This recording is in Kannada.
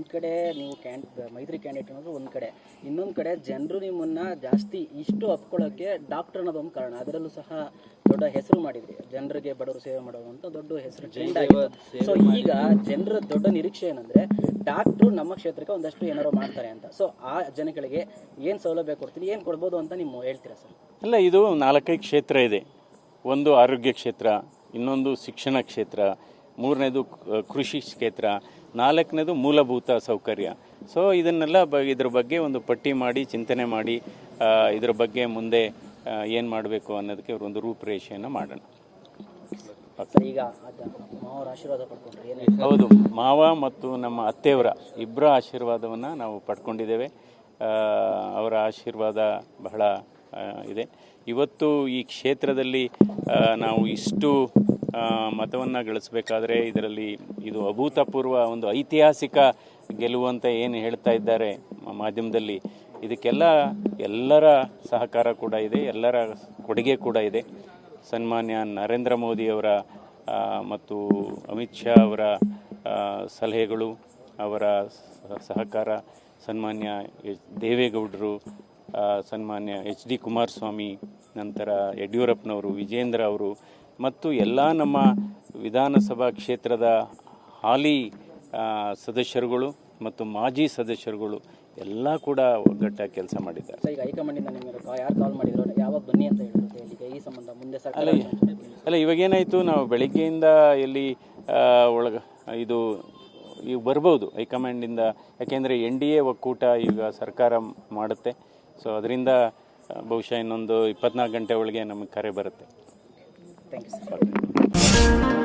ಒಂದು ಕಡೆ ನೀವು ಕ್ಯಾನ್ ಮೈತ್ರಿ ಕ್ಯಾಂಡಿಡೇಟ್ ಅನ್ನೋದು ಒಂದು ಕಡೆ. ಇನ್ನೊಂದು ಕಡೆ ಜನರು ನಿಮ್ಮನ್ನ ಜಾಸ್ತಿ ಇಷ್ಟು ಅಪ್ಕೊಳ್ಳೋಕ್ಕೆ ಡಾಕ್ಟರ್ ಅನ್ನೋದು ಒಂದು ಕಾರಣ. ಅದರಲ್ಲೂ ಸಹ ದೊಡ್ಡ ಹೆಸರು ಮಾಡಿದ್ರಿ. ಜನರಿಗೆ ಬಡವರು ಸೇವೆ ಮಾಡೋದು ಅಂತ ದೊಡ್ಡ ಹೆಸರು ಟ್ರೆಂಡ್ ಆಗಿದೆ ಸೊ ಈಗ ಜನರ ದೊಡ್ಡ ನಿರೀಕ್ಷೆ ಏನಂದ್ರೆ ಡಾಕ್ಟ್ರು ನಮ್ಮ ಕ್ಷೇತ್ರಕ್ಕೆ ಒಂದಷ್ಟು ಏನಾರು ಮಾಡ್ತಾರೆ ಅಂತ. ಸೊ ಆ ಜನಗಳಿಗೆ ಏನು ಸೌಲಭ್ಯ ಕೊಡ್ತೀನಿ ಏನು ಕೊಡ್ಬೋದು ಅಂತ ನೀವು ಹೇಳ್ತೀರಾ ಸರ್? ಇಲ್ಲ ಇದು ನಾಲ್ಕೈದು ಕ್ಷೇತ್ರ ಇದೆ. ಒಂದು ಆರೋಗ್ಯ ಕ್ಷೇತ್ರ ಇನ್ನೊಂದು ಶಿಕ್ಷಣ ಕ್ಷೇತ್ರ ಮೂರನೇದು ಕೃಷಿ ಕ್ಷೇತ್ರ ನಾಲ್ಕನೇದು ಮೂಲಭೂತ ಸೌಕರ್ಯ. ಸೊ ಇದನ್ನೆಲ್ಲ ಬ ಇದ್ರ ಬಗ್ಗೆ ಒಂದು ಪಟ್ಟಿ ಮಾಡಿ ಚಿಂತನೆ ಮಾಡಿ ಇದ್ರ ಬಗ್ಗೆ ಮುಂದೆ ಏನು ಮಾಡಬೇಕು ಅನ್ನೋದಕ್ಕೆ ಒಂದು ರೂಪುರೇಷೆಯನ್ನು ಮಾಡೋಣ. ಹೌದು. ಮಾವ ಮತ್ತು ನಮ್ಮ ಅತ್ತೆಯವರ ಇಬ್ಬರ ಆಶೀರ್ವಾದವನ್ನು ನಾವು ಪಡ್ಕೊಂಡಿದ್ದೇವೆ. ಅವರ ಆಶೀರ್ವಾದ ಬಹಳ ಇದೆ. ಇವತ್ತು ಈ ಕ್ಷೇತ್ರದಲ್ಲಿ ನಾವು ಇಷ್ಟು ಮತವನ್ನು ಗಳಿಸಬೇಕಾದ್ರೆ ಇದರಲ್ಲಿ ಇದು ಅಭೂತಪೂರ್ವ ಒಂದು ಐತಿಹಾಸಿಕ ಗೆಲುವು ಅಂತ ಏನು ಹೇಳ್ತಾ ಇದ್ದಾರೆ ಮಾಧ್ಯಮದಲ್ಲಿ. ಇದಕ್ಕೆಲ್ಲ ಎಲ್ಲರ ಸಹಕಾರ ಕೂಡ ಇದೆ, ಎಲ್ಲರ ಕೊಡುಗೆ ಕೂಡ ಇದೆ. ಸನ್ಮಾನ್ಯ ನರೇಂದ್ರ ಮೋದಿಯವರ ಮತ್ತು ಅಮಿತ್ ಶಾ ಅವರ ಸಲಹೆಗಳು, ಅವರ ಸಹಕಾರ, ಸನ್ಮಾನ್ಯ ಎಚ್, ದೇವೇಗೌಡರು ಸನ್ಮಾನ್ಯ ಎಚ್ ಡಿ ಕುಮಾರಸ್ವಾಮಿ, ನಂತರ ಯಡಿಯೂರಪ್ಪನವರು, ವಿಜೇಂದ್ರ ಅವರು ಮತ್ತು ಎಲ್ಲ ನಮ್ಮ ವಿಧಾನಸಭಾ ಕ್ಷೇತ್ರದ ಹಾಲಿ ಸದಸ್ಯರುಗಳು ಮತ್ತು ಮಾಜಿ ಸದಸ್ಯರುಗಳು ಎಲ್ಲ ಕೂಡ ಒಗ್ಗಟ್ಟಾಗಿ ಕೆಲಸ ಮಾಡಿದ್ದಾರೆ. ಅಲ್ಲ ಅಲ್ಲ ಇವಾಗೇನಾಯಿತು ನಾವು ಬೆಳಿಗ್ಗೆಯಿಂದ ಎಲ್ಲಿ ಆ, ಒಳಗ ಇದು ಈಗ ಬರ್ಬೋದು ಹೈಕಮಾಂಡಿಂದ. ಯಾಕೆಂದರೆ ಎನ್ ಡಿ ಎ ಒಕ್ಕೂಟ ಈಗ ಸರ್ಕಾರ ಮಾಡುತ್ತೆ. ಸೊ ಅದರಿಂದ ಬಹುಶಃ ಇನ್ನೊಂದು ಇಪ್ಪತ್ನಾಲ್ಕು ಗಂಟೆ ಒಳಗೆ ನಮಗೆ ಕರೆ ಬರುತ್ತೆ. Thank you so much.